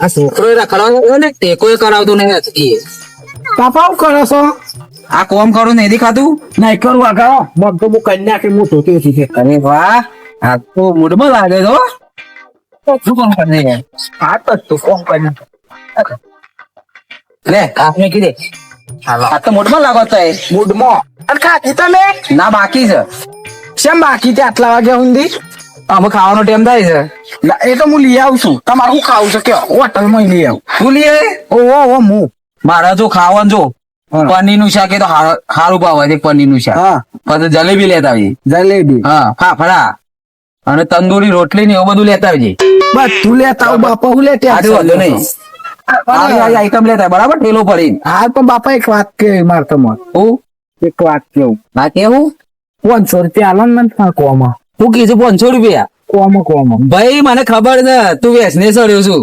આ છોકરો ને ટેકો કરાવતો નહીં હજી હું કરો છો? આ કોમ કરું નહીં દેખાતું? નહીં કરું આ કરો. મગ તો હું કન્યા કે મોટો તે છે અરે વાહ આ તો મૂડમાં લાગે તો શું કોમ કરે આ તો તું કોમ કરી લે આપને કીધે. આ તો મૂડમાં લાગો તો એ. મૂડમાં. અને ખાધી તમે? ના બાકી છે. શેમ બાકી તે આટલા વાગ્યા સુધી અમે ખાવાનો ટાઈમ થાય છે. એ તો હું લઈ આવું છું. તમારે ખાવું છે? કે હોટલમાં લઈ આવું. હું લઈ ઓ ઓ ઓ હું. મારા જો ખાવાનું જો હા. પનીરનું શાક એ તો સારું હારું ભાવ છે પનીરનું શાક પછી જલેબી લેતા આવી જલેબી. હા ફાફડા અને તંદૂરી રોટલી ને એવું બધું લેતા આવજે બસ તું લેતા આવ બાપા હું લેતા આજે વાંધો નહીં. આવી આવી આઈટમ લેતા આવ, બરાબર? ઠેલો પડી હા પણ બાપા એક વાત કે મારે તમારે? હું? એક વાત કેવું? ના કેવું? પાંચસો રૂપિયા આલો ને મને કોમાં હું કીધું પાંચસો રૂપિયા. કોમાં કોમાં. ભાઈ મને ખબર છે તું વેસને સડ્યો છું.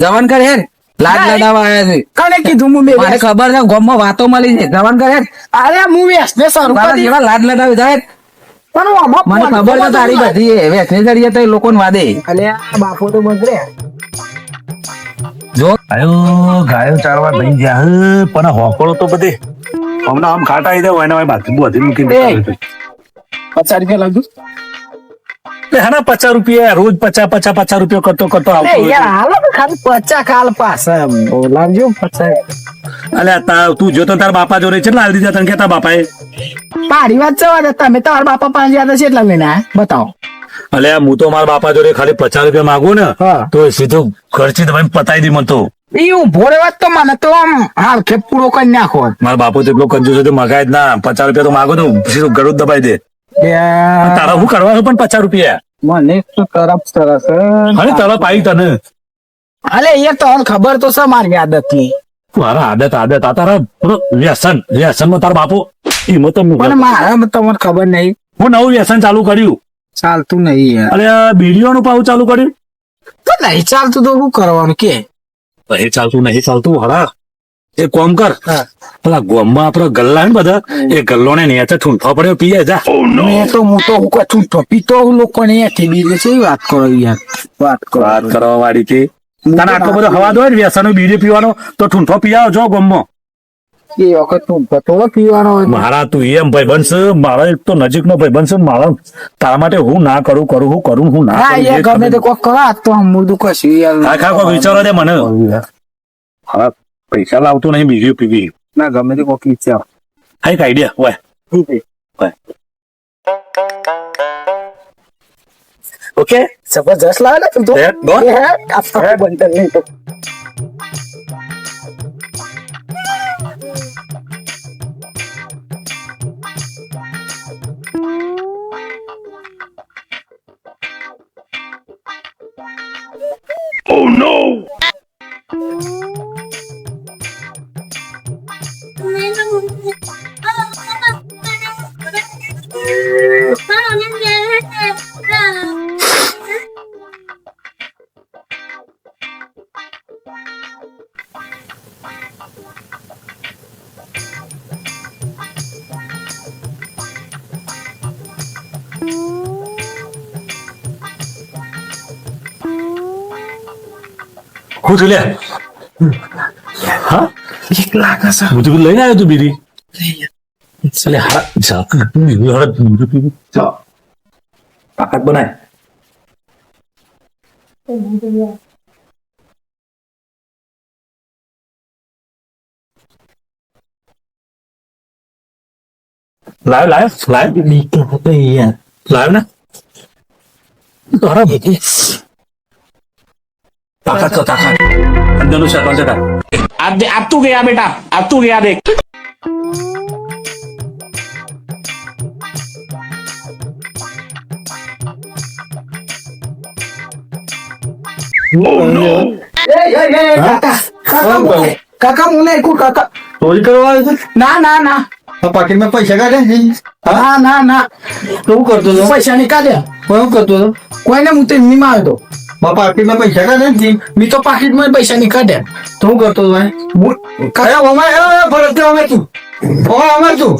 જવાન કર હેર? લાજ લડાવા આવ્યા છે. કણે કીધું હું મેં મને ખબર છે ગામમાં વાતો મળી છે. જવાન કર હેર? અરે હું વેસને સરું તારા જેવા લાજ લડાવી જાય પણ હું આમાં મને ખબર છે તારી બધી વેસને સડી જતા લોકોને વાદે. અલે આ બાપો તો બગડે જો. ગાયો ગાયો ચારવા લઈ ગયા હે, પણ હોકળો તો બધે. હમણાં આમ ખાટા આવી જાય ભાઈ બાકી બધી મૂકી દે પચાસ રૂપિયા લાગુ હા પચાસ રૂપિયા રોજ પચાસ પચાસ પચાસ રૂપિયા કરતો કરતો આવતો હાલો ખાલી પચાસ કાલ પાસે બોલાવજો પચાસ. અલ્યા તા- તું જો તાર બાપા જોડે છે લાલ દીધા તને કેતા બાપાએ. પાડી વાત છે તમે તમારા બાપા પાંચ યાદ છે એટલા લઈને બતાવો. અલ્યા હું તો મારા બાપા જોડે ખાલી પચાસ રૂપિયા માંગુ ને તો સીધું ખર્ચી તમે પતાવી દી મને તો. એવું ઊભો વાત તો મને તો આમ હાલ કે પૂરો કરી નાખો. મારા બાપુ તો એટલો કંજૂસ હતો મગાય જ ના. પચાસ રૂપિયા તો માગો તો સીધું ગળું જ દબાઈ દે. તારા હું કરવાનું પણ પચાસ રૂપિયા. મને તો તરફ સરસ અરે તરફ આવી તને. અલે એ તો ખબર તો છે મારી આદતની મારા આદત આદત. આ તારા વ્યસન વ્યસનમાં તારા બાપુ એમાં તો હું પણ મારા તમને ખબર નહીં. હું નવું વ્યસન ચાલુ કર્યું. ચાલતું નહીં યાર. અરે બીડીઓનું પાવું ચાલુ કર્યું? તો નહીં ચાલતું તો શું કરવાનું કે? નહીં ચાલતું નહીં ચાલતું હરા એ કોમ કર. પેલા ગોમમાં આપડે ગલ્લા ને બધા એ ગલ્લો ને નેચે ઠૂંઠો પડ્યો પીએ જા. મેં તો હું તો હું કોઈ છૂટો પીતો હું લોકોને અહીંયાથી બીજે છે વાત કરો યાર? વાત કરો. વાત કરવા વાળી થી તને આટલો બધો હવા દો ને વ્યસન બીજે પીવાનો તો ઠૂંઠો પી આવો જો ગોમમાં. એ વખત તું થોડો પીવાનો મારા તું એમ ભાઈ બનશે મારા એક તો નજીક નો ભાઈ બનશે મારા તારા માટે હું ના કરું કરું હું કરું હું ના કરું ગમે તે કોક કરા તો હું મુર્દું કશું યાર. હા ખા કોઈ વિચારો દે મને. હા. પૈસા લાવતો નહીં બીજું પીવી ના ગમે તે કોક વિચાર હા એક આઈડિયા હોય ઓકે જબરજસ્ત લાગે ને તું તો હે, બોલ. એ હે, આ બંધન નહીં તો હું? છું લે હા એક લાગે છે હું તો લઈને આવ્યો તું બીડી ચાલે હા જા. તાકાત બનાય. લાવ લાવ લાવ લાવ ને. તારા તાકાત તો તાકાત અંદરનું છે અંદર કા अब दे- अब तू गया बेटा अब तू गया देख કાકા કાકા મુને- કાકા મુને કુ કાકા ચોરી કરવા આવે છે ના ના ના પાકીટમાં પૈસા કાઢે ને ના ના ના શું કરતો હતો પૈસા નહીં કાઢ્યા શું કરતો હતો કોઈને હું તો એમની માં આવ્યો મારા પાકીટમાં પૈસા કાઢે ને મેં તો પાકીટમાં પૈસા નહીં કાઢ્યા. તો શું કરતો હતો ભાઈ? કયા અરે ફરજ અમે તું. ઓમાય ઓમાય તું.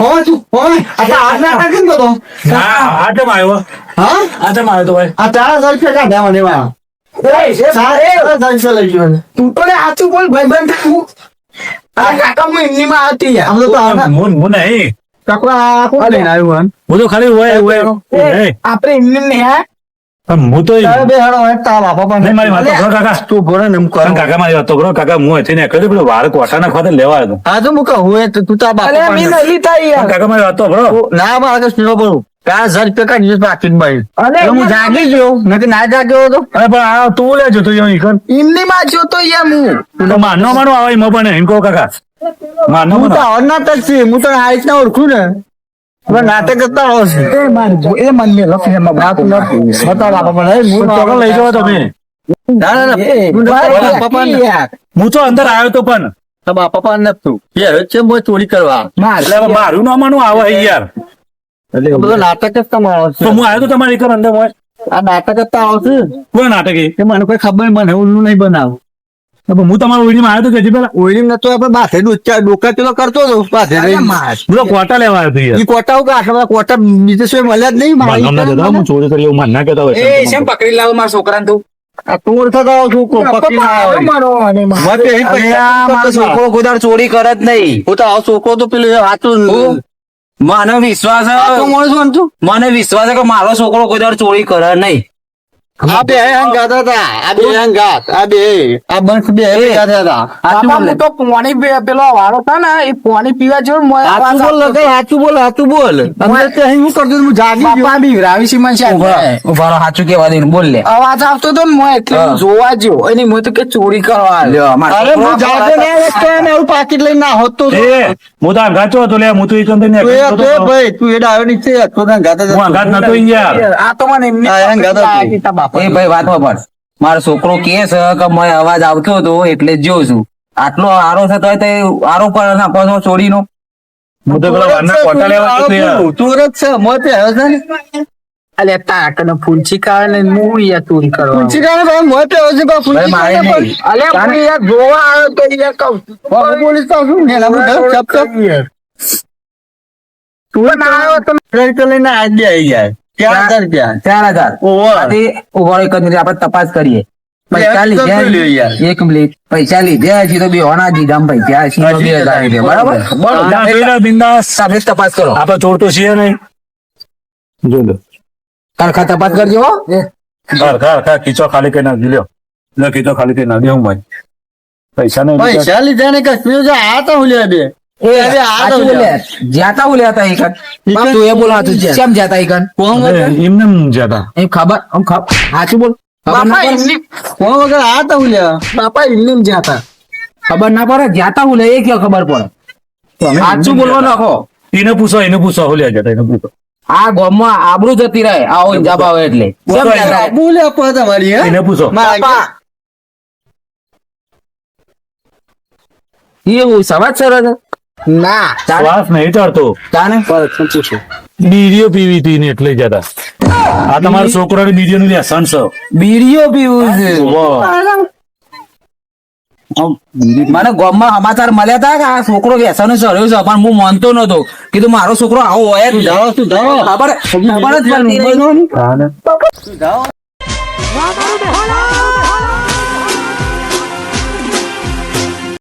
ઓમાય તું ઓમાય આ તો હાથ ના કાઢી ને તો હા આ કેમ આવ્યો? હા? આ કેમ આવ્યો તો ભાઈ? આ ચાર હજાર રૂપિયા કાઢ્યા મને એમાં. તું તો ને સાચું બોલ ભાઈબંધ તું. આ કાકા હું એમની માં યાર આમ તો હું હું નહીં. કાકા આ કોણ અરે ના આવ્યું હું તો ખાલી હોય હોય. આપણે એમને ને હા હું તો બે પણ મારી વાત તો કાકા. તું ને એમ કાકા મારી વાત તો કાકા હું અહીંથી નીકળ્યો તો પેલો વાળ કોઠા ના ખાતે લેવા આવ્યો હા તો હું કહું એ તું તારા બાપા અરે નલી થાય યાર. કાકા મારી વાત તો ખરો ના મારે તો કા ભાઈ અરે હું જાગી ગયો નથી ના જાગ્યો હતો. અરે પણ આ તું લેજો તું એવું ઈકન એમની માં જોતો યાર હું. તો માનો માનો આવે મો પણ એમ કહો કાકા. માનો હું તો છે હું તો આ રીતના ઓળખું ને. નાટક કરતા એ મન ને લખી એમાં નથી હું લઈ જાઓ તમે ના ના ના. હું તો ને અંદર આવ્યો તો પણ. તારા બાપા પાસે નથી તું એ હવે છે ચોરી કરવા? મારું નામાનું આવે યાર. એટલે બધો નાટક જ તમારો છે. હું આવ્યો તો તમારી અંદર હોય? આ નાટક જ તો આવશે. કોઈ નાટક એ? મને કોઈ ખબર નહીં, મને ઉલ્લુ નહીં બનાવ. હું તમારો ઓળીમાં આવ્યો હતો કે પેલા. ઓઈલી નતો આપણે બાથે ડોકા પેલો કરતો હતો બાથે તો કોટા લેવા આવ્યો તો યાર. ઈ કોટા ઉગા આટલા કોટા બીજે શું મળ્યા જ નહીં? મારી દેતા હું ચોરી કરી એવું માન ના કહેતો હોય એ શેમ પકડી લાવો મારા છોકરાને તું? છોકરો હતો. કોઈ ચોરી કરે જ નહીં. હું તો આવો છોકરો તો પેલું વાંચું? મને વિશ્વાસ હાચું માણસ બનતું. મને વિશ્વાસ છે કે મારો છોકરો કોઈ દાડો ચોરી કરે નહીં. આ બે હંગાત હતા. આ બે હંગાત. આ બે. આ બંધ બે ભેગા હતા. બાપા હું તો પાણી પેલો વાળો હતા ને એ પાણી પીવા જેવો મોય બોલ આવતો. લગાઈ, બોલ હાચું બોલ. અંદર તે અહીં હું કરતો હું જાગી ગયો. બાપા બી રાવી સિમન છે ઊભા ઊભા સાચું કેવા દે બોલ લે. અવાજ આવતો હતો ને એટલે જોવા જ્યો એની તો કે ચોરી કરવા લ્યો, અરે હું જાગે ના રહેતો અને એવું પાકીટ લઈને ના હોત તો તો. એ હું તો આઘાતો હતો લે હું તો તું. ભાઈ તું એ આવ્યો નીચે હતો. ને હું હતો. નતો યાર. આ તો મને એમની હા, એમ ગાતો એ ભાઈ વાત પણ મારો છોકરો કે છે કે મને અવાજ આવતો હતો એટલે જ જોઉં છું. આટલો આરો છે તો આરો પર નાખવાનો છો ચોરીનો હું તો પેલા વારના કોટા લેવા આવ્યો તો યાર. તું છે મોય તે હવે છે ને તાકને કાઢે ને યાર ચોરી કરવા. પૂછી કાઢો ભાઈ મોય હવે છે હું યાર જોવા આવ્યો તો યાર કહું છું. બાપુ તો શું? ને લાવું ચપ ચપ તું ના આવ્યો તો લઈને આજે આવી જાય ચાર હજાર રૂપિયા. ચાર હજાર. એક મિનિટ આપણે તપાસ કરીએ. પૈસા એક લીધા તો લ્યો યાર. એક મિનિટ. પૈસા તો બે હોના દીધા બે હજાર રૂપિયા. બરાબર? લો, બિંદાસ. તમે તપાસ કરો. આપણે ચોર છીએ નહીં. જો લો. તરખા તપાસ કરજો હો. ઘર ઘર ઘર. ખીચો ખાલી કઈ નાખી લ્યો. લે ખીચો ખાલી કઈ નાખી હું ભાઈ. પૈસા નહીં. પૈસા લીધા ને છે આ તો લે બે. એ બોલ્યા. હતા. તું બોલ? કોણ એમને જતા એમ ખબર? આમ ખબર? સાચું બોલ? ખબર ના પડે? જતા કોણ વગર આ તો હુલ્યા બાપા જ ખબર ના પડે? જ્યાતા બોલે એ ક્યાં ખબર પડે? સાચું બોલવા નાખો એને પૂછો એને પૂછો હોલ્યા જતા એને પૂછો. આ ગામમાં આબરૂ જતી રહે આવો ઇંજાબ આવે એટલે? બોલ્યા પણ તમારી એને પૂછો. એવું સવાજ સરસ ના. શ્વાસ નહીં ચડતો. ચાલે બીડીઓ પીવી હતી ને એટલે જતા આ તમારો છોકરાને બીડીઓ નું લેસન છે. બીડીઓ પીવું છે. વાહ. મને ગામમાં સમાચાર મળ્યા હતા કે આ છોકરો વ્યસન ચડ્યો છે પણ હું માનતો નતો. કીધું મારો છોકરો આવો હોય જ. નહીં. તું સુધારો ખબર ખબર જ પડતી. તાને.